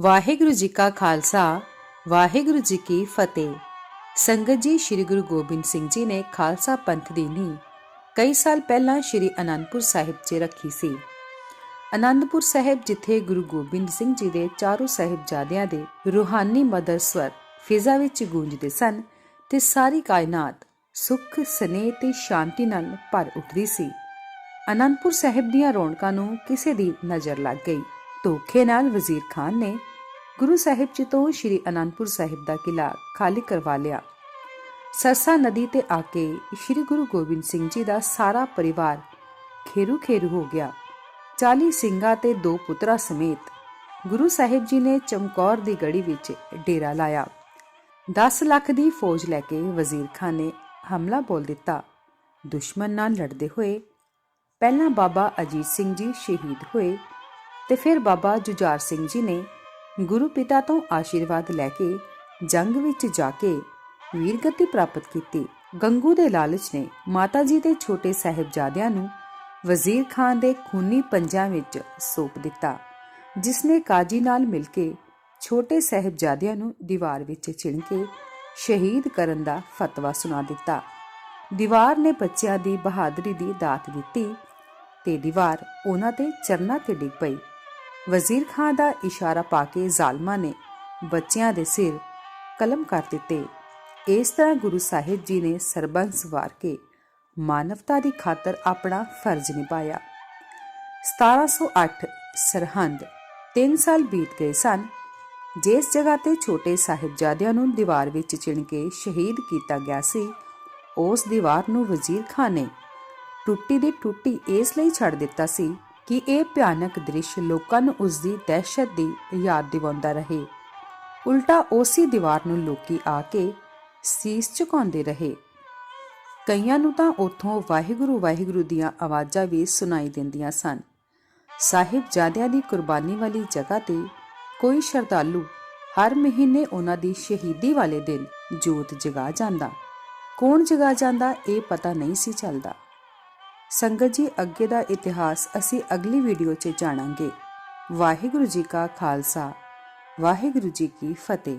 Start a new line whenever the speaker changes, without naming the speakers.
ਵਾਹਿਗੁਰੂ ਜੀ ਕਾ ਖਾਲਸਾ, ਵਾਹਿਗੁਰੂ ਜੀ ਕੀ ਫਤਿਹ। ਸੰਗਤ ਜੀ, ਸ੍ਰੀ ਗੁਰੂ ਗੋਬਿੰਦ ਸਿੰਘ ਜੀ ਨੇ ਖਾਲਸਾ ਪੰਥ ਦੀ ਨੀਂਹ ਕਈ ਸਾਲ ਪਹਿਲਾਂ ਸ੍ਰੀ ਅਨੰਦਪੁਰ ਸਾਹਿਬ 'ਚ ਰੱਖੀ ਸੀ। ਅਨੰਦਪੁਰ ਸਾਹਿਬ ਜਿੱਥੇ ਗੁਰੂ ਗੋਬਿੰਦ ਸਿੰਘ ਜੀ ਦੇ ਚਾਰੋਂ ਸਾਹਿਬਜ਼ਾਦਿਆਂ ਦੇ ਰੂਹਾਨੀ ਮਦਰ ਸਵਰ ਫਿਜ਼ਾ ਵਿੱਚ ਗੂੰਜਦੇ ਸਨ ਤੇ ਸਾਰੀ ਕਾਇਨਾਤ ਸੁੱਖ, ਸਨੇਹ ਤੇ ਸ਼ਾਂਤੀ ਨਾਲ ਭਰ ਉੱਠਦੀ ਸੀ। ਅਨੰਦਪੁਰ ਸਾਹਿਬ ਦੀਆਂ ਰੌਣਕਾਂ ਨੂੰ ਕਿਸੇ ਦੀ ਨਜ਼ਰ ਲੱਗ ਗਈ। ਧੋਖੇ ਨਾਲ ਵਜ਼ੀਰ ਖਾਨ ਨੇ ਗੁਰੂ ਸਾਹਿਬ ਜੀ ਤੋਂ ਸ੍ਰੀ ਅਨੰਦਪੁਰ ਸਾਹਿਬ ਦਾ ਕਿਲਾ ਖਾਲੀ ਕਰਵਾ ਲਿਆ। ਸਰਸਾ ਨਦੀ ਤੇ ਆ ਕੇ ਸ੍ਰੀ ਗੁਰੂ ਗੋਬਿੰਦ ਸਿੰਘ ਜੀ ਦਾ ਸਾਰਾ ਪਰਿਵਾਰ ਖੇਰੂ ਖੇਰੂ ਹੋ ਗਿਆ। 40 ਸਿੰਘਾਂ ਤੇ ਦੋ ਪੁੱਤਰਾਂ ਸਮੇਤ ਗੁਰੂ ਸਾਹਿਬ ਜੀ ਨੇ ਚਮਕੌਰ ਦੀ ਗੜੀ ਵਿੱਚ ਡੇਰਾ ਲਾਇਆ। 10 ਲੱਖ ਦੀ ਫੌਜ ਲੈ ਕੇ ਵਜ਼ੀਰ ਖਾਨ ਨੇ ਹਮਲਾ ਬੋਲ ਦਿੱਤਾ। ਦੁਸ਼ਮਣ ਨਾਲ ਲੜਦੇ ਹੋਏ ਪਹਿਲਾਂ ਬਾਬਾ ਅਜੀਤ ਸਿੰਘ ਜੀ ਸ਼ਹੀਦ ਹੋਏ। ਤੇ ਫਿਰ ਬਾਬਾ ਜੁਝਾਰ ਸਿੰਘ ਜੀ ਨੇ ਗੁਰੂ ਪਿਤਾ ਤੋਂ ਆਸ਼ੀਰਵਾਦ ਲੈ ਕੇ ਜੰਗ ਵਿੱਚ ਜਾ ਕੇ ਵੀਰਗਤੀ ਪ੍ਰਾਪਤ ਕੀਤੀ। ਗੰਗੂ ਦੇ ਲਾਲਚ ਨੇ ਮਾਤਾ ਜੀ ਦੇ ਛੋਟੇ ਸਾਹਿਬਜ਼ਾਦਿਆਂ ਨੂੰ ਵਜ਼ੀਰ ਖਾਨ ਦੇ ਖੂਨੀ ਪੰਜਾਂ ਵਿੱਚ ਸੌਂਪ ਦਿੱਤਾ, ਜਿਸ ਨੇ ਕਾਜੀ ਨਾਲ ਮਿਲ ਕੇ ਛੋਟੇ ਸਾਹਿਬਜ਼ਾਦਿਆਂ ਨੂੰ ਦੀਵਾਰ ਵਿੱਚ ਚਿਣ ਕੇ ਸ਼ਹੀਦ ਕਰਨ ਦਾ ਫਤਵਾ ਸੁਣਾ ਦਿੱਤਾ। ਦੀਵਾਰ ਨੇ ਬੱਚਿਆਂ ਦੀ ਬਹਾਦਰੀ ਦੀ ਦਾਤ ਦਿੱਤੀ ਤੇ ਦੀਵਾਰ ਉਹਨਾਂ ਦੇ ਚਰਨਾਂ ਤੇ ਡਿੱਗ ਪਈ। ਵਜ਼ੀਰ ਖਾਨ ਦਾ ਇਸ਼ਾਰਾ ਪਾ ਕੇ ਜ਼ਾਲਮਾਂ ਨੇ ਬੱਚਿਆਂ ਦੇ ਸਿਰ ਕਲਮ ਕਰ ਦਿੱਤੇ। ਇਸ ਤਰ੍ਹਾਂ ਗੁਰੂ ਸਾਹਿਬ ਜੀ ਨੇ ਸਰਬੰਸ ਵਾਰ ਕੇ ਮਾਨਵਤਾ ਦੀ ਖਾਤਰ ਆਪਣਾ ਫਰਜ਼ ਨਿਭਾਇਆ। 1708 ਸਰਹੰਦ 3 ਸਾਲ ਬੀਤ ਗਏ ਸਨ, ਜਿਸ ਜਗ੍ਹਾ ਤੇ ਛੋਟੇ ਸਾਹਿਬਜ਼ਾਦਿਆਂ ਨੂੰ ਦੀਵਾਰ ਵਿੱਚ ਚਿਣ ਕੇ ਸ਼ਹੀਦ ਕੀਤਾ ਗਿਆ ਸੀ, ਉਸ ਦੀਵਾਰ ਨੂੰ ਵਜ਼ੀਰ ਖਾਨ ਨੇ ਟੁੱਟੀ ਦੀ ਟੁੱਟੀ ਇਸ ਲਈ ਛੱਡ ਦਿੱਤਾ ਸੀ ਕਿ ਇਹ ਭਿਆਨਕ ਦ੍ਰਿਸ਼ ਲੋਕਾਂ ਨੂੰ ਉਸ ਦੀ ਦਹਿਸ਼ਤ ਦੀ ਯਾਦ ਦਿਵਾਉਂਦਾ ਰਹੇ। ਉਲਟਾ ਉਸੇ ਦੀਵਾਰ ਨੂੰ ਲੋਕੀ ਆ ਕੇ ਸੀਸ ਝੁਕਾਉਂਦੇ ਰਹੇ। ਕਈਆਂ ਨੂੰ ਤਾਂ ਉੱਥੋਂ ਵਾਹਿਗੁਰੂ ਵਾਹਿਗੁਰੂ ਦੀਆਂ ਆਵਾਜ਼ਾਂ ਵੀ ਸੁਣਾਈ ਦਿੰਦੀਆਂ ਸਨ। ਸਾਹਿਬਜ਼ਾਦਿਆਂ ਦੀ ਕੁਰਬਾਨੀ ਵਾਲੀ ਜਗ੍ਹਾ ਤੇ ਕੋਈ ਸ਼ਰਧਾਲੂ ਹਰ ਮਹੀਨੇ ਉਹਨਾਂ ਦੀ ਸ਼ਹੀਦੀ ਵਾਲੇ ਦਿਨ ਜੋਤ ਜਗਾ ਜਾਂਦਾ। ਕੌਣ ਜਗਾ ਜਾਂਦਾ ਇਹ ਪਤਾ ਨਹੀਂ ਸੀ ਚੱਲਦਾ। ਸੰਗਤ ਜੀ, ਅੱਗੇ ਦਾ ਇਤਿਹਾਸ ਅਸੀਂ ਅਗਲੀ ਵੀਡੀਓ 'ਚ ਜਾਣਾਂਗੇ। ਵਾਹਿਗੁਰੂ ਜੀ ਕਾ ਖਾਲਸਾ, ਵਾਹਿਗੁਰੂ ਜੀ ਕੀ ਫਤਿਹ।